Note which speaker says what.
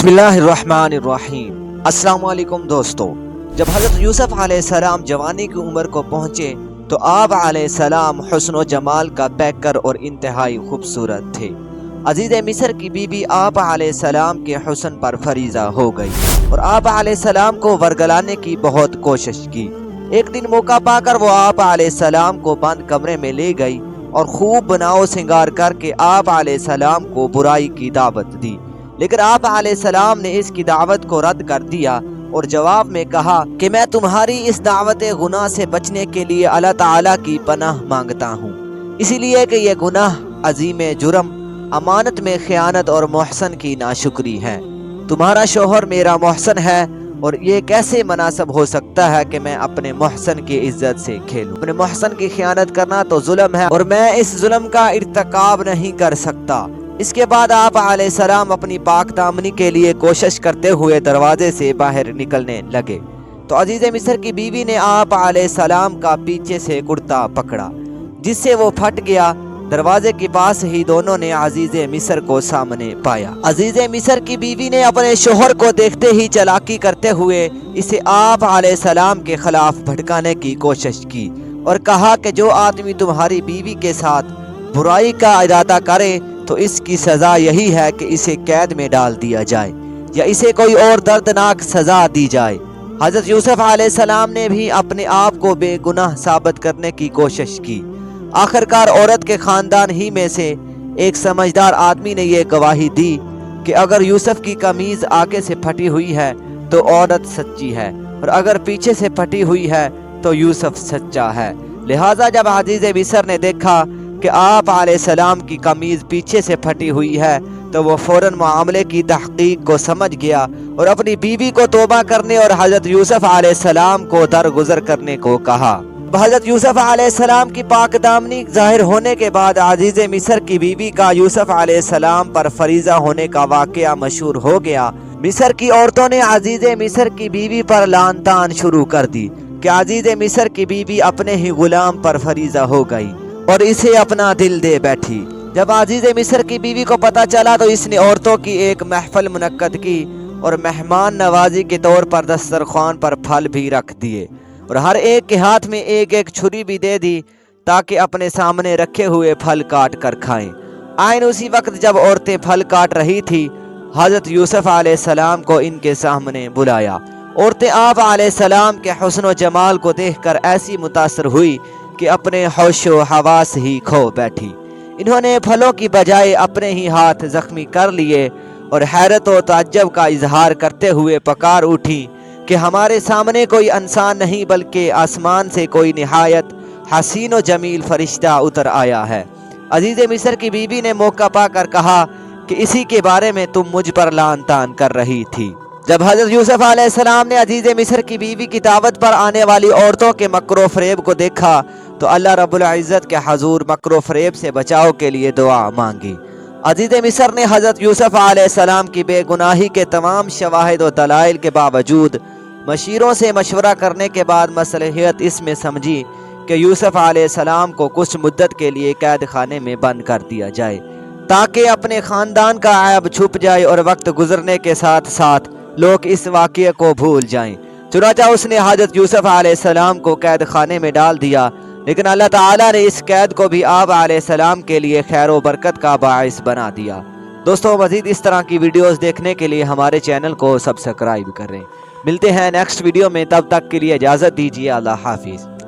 Speaker 1: बिस्मिल्लाहिर्रहमानिर्रहीम। अस्सलाम वालेकुम दोस्तों। जब हज़रत यूसुफ सलाम जवानी की उम्र को पहुँचे तो आप सलाम हसन जमाल का पैकर और इंतहाई खूबसूरत थे। अज़ीज़ मिस्र की बीबी आप सलाम के हुसन पर फरीजा हो गई और आप सलाम को वर्गलाने की बहुत कोशिश की। एक दिन मौका पाकर वो आप सलाम को बंद कमरे में ले गई और खूब बनाओ सिंगार करके आप सलाम को बुराई की दावत दी। लेकिन आप सलाम ने इसकी दावत को रद्द कर दिया और जवाब में कहा कि मैं तुम्हारी इस दावत गुनाह से बचने के लिए अल्लाह ताला की पनाह माँगता हूँ। इसीलिए कि यह गुनाह अजीम जुर्म, अमानत में ख़यानत और मोहसन की नाशुक्री है। तुम्हारा शोहर मेरा मोहसन है और ये कैसे मुनासब हो सकता है कि मैं अपने मोहसन की इज़्ज़त से खेलूं? अपने मोहसन की ख़यानत करना तो जुल्म है और मैं इस जुल्म का इरतकाब नहीं कर सकता। इसके बाद आप सलाम अपनी पाक दामनी के लिए कोशिश करते हुए दरवाजे से बाहर निकलने लगे। तो अज़ीज़ मिस्र की बीवी ने आप सलाम का पीछे से कुर्ता पकड़ा, जिससे वो फट गया। दरवाजे के पास ही दोनों ने अज़ीज़ मिस्र को सामने पाया। अज़ीज़ मिस्र की बीवी ने अपने शोहर को देखते ही चलाकी करते हुए इसे आप सलाम के खिलाफ भटकाने की कोशिश की और कहा कि जो आदमी तुम्हारी बीवी के साथ बुराई का इरादा करे तो इसकी सज़ा यही है कि इसे कैद में डाल दिया जाए, या इसे कोई और दर्दनाक सज़ा दी जाए। हज़रत यूसुफ सलाम ने भी अपने आप को बेगुनाह साबित करने की कोशिश की। आखिरकार औरत के ख़ानदान ही में से एक समझदार आदमी ने यह गवाही दी कि अगर यूसुफ की कमीज़ आगे से फटी हुई है तो औरत सच्ची है, और अगर पीछे से फटी हुई है तो यूसुफ सच्चा है। लिहाजा जब अज़ीज़ मिसर ने देखा कि आप सलाम की कमीज़ पीछे से फटी हुई है तो वो फ़ौरन मामले की तहकीक को समझ गया और अपनी बीवी को तोबा करने और हज़रत यूसुफ सलाम को दरगुजर करने को कहा। हज़रत यूसुफ सलाम की पाक दामनी ज़ाहिर होने के बाद आजीज़ मिसर की बीवी का यूसुफ सलाम पर फरीजा होने का वाक़ मशहूर हो गया। मिसर की औरतों ने अज़ीज़ मिसर की बीवी पर लान तान शुरू कर दी कि अज़ीज़ मिसर की बीवी अपने ही गुलाम पर फरीजा हो गई। और इसे अपना दिल दे बैठी। जब आजीज मिस्र की बीवी को पता चला तो इसने औरतों की एक महफल मुनद की और मेहमान नवाजी के तौर पर दस्तरखान पर फल भी रख दिए और हर एक के हाथ में एक एक छुरी भी दे दी ताकि अपने सामने रखे हुए फल काट कर खाएँ। आयन उसी वक्त जब औरतें फल काट रही थी, हज़रत यूसुफ सलाम को इनके सामने बुलाया। औरतें आप सलाम के हसन व जमाल को देखकर ऐसी मुतासर हुई कि अपने होशो हवास ही खो बैठी। इन्होंने फलों की बजाय अपने ही हाथ जख्मी कर लिए और हैरत व ताजब का इजहार करते हुए पकार उठी कि हमारे सामने कोई इंसान नहीं, बल्कि आसमान से कोई नहायत हसीन व जमील फरिश्ता उतर आया है। अज़ीज़ मिस्र की बीवी ने मौका पाकर कहा कि इसी के बारे में तुम मुझ पर लान तान कर रही थी। जब हज़रत यूसुफ सलाम ने अज़ीज़ मिस्र की बीवी की दावत पर आने वाली औरतों के मकरो फरेब को देखा तो अल्लाह रब्ज़त के हजूर मकरो फरेब से बचाव के लिए दुआ मांगी। अज़ीज़ मिसर ने हज़रत यूसुफ सलाम की बेगुनाही के तमाम शवाहद व दलाइल के बावजूद मशीरों से मशवरा करने के बाद मसलहत इसमें समझी कि यूसुफ सलाम को कुछ मुद्दत के लिए कैद खाने में बंद कर दिया जाए, ताकि अपने ख़ानदान का ऐब छुप जाए और वक्त गुजरने के साथ साथ लोग इस वाक़े को भूल जाएँ। चुनाचा उसने हज़रत यूसुफ सलाम को कैद खाने में डाल दिया लेकिन अल्लाह ताला ने इस कैद को भी आप सलाम के लिए खैर बरकत का बायस बना दिया। दोस्तों, मजीद इस तरह की वीडियोस देखने के लिए हमारे चैनल को सब्सक्राइब करें। मिलते हैं नेक्स्ट वीडियो में, तब तक के लिए इजाज़त दीजिए, अल्लाह हाफिज़।